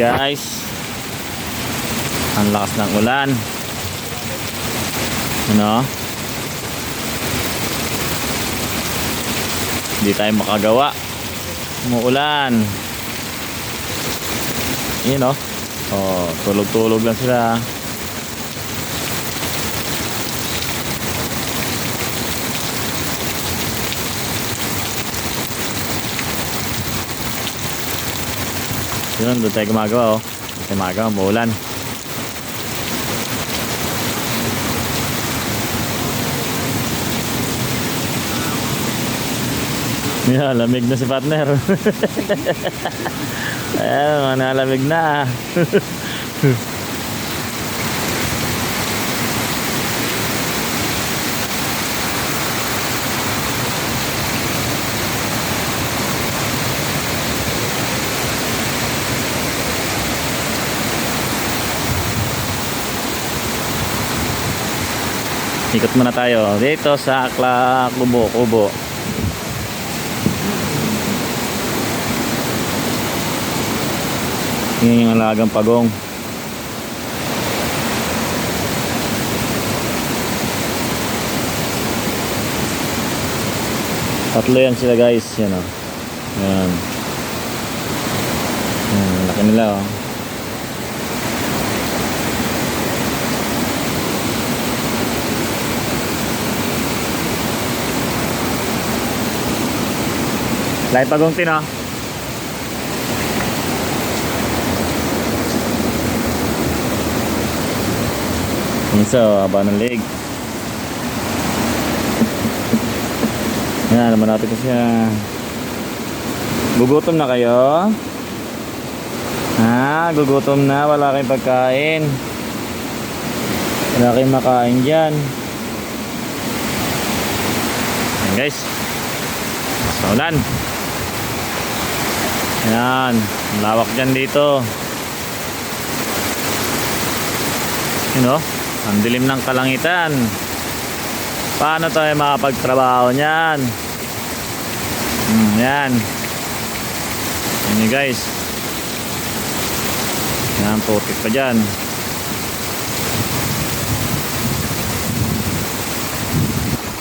guys ang lakas ng ulan. Ano? Hindi tayo makagawa umuulan yun oh. Oh tulog tulog lang sila yun doon tayo gumagawa oh doon tayo umuulan Yeah, lamig na si partner. Ayan, manalamig na. Ikot muna tayo dito sa Akla Kubo Kubo. Yan yung alagang pagong. Tatlo yan sila guys. Yan o. Yan. Yan. Laki nila o. Lahat pagong tin o. Minsan, haba ng leg. Yan, naman natin kasi ah. Gugutom na kayo? Ha? Gugutom na? Wala kayong pagkain? Wala kayong makain dyan? Yan guys. Mas maulan. Yan. Ang Lawak dyan dito. You know? Ang dilim ng kalangitan. Paano tayo makapagtrabaho niyan? Hmm, yan. Yan yun, guys. Yan, putik pa dyan.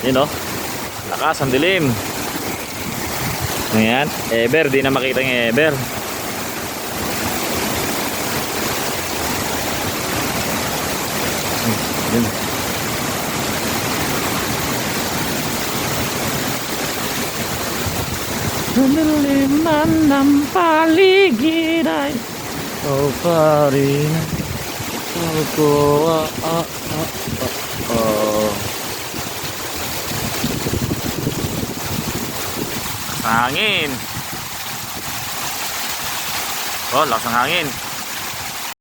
Yun o. Lakas, ang dilim. Ayan, ever. Di na makita yung ever. Naliman ng paligid ay Oh, pari na Ako, ah, ah, ah, ah. Hangin. Oh, lakas ng hangin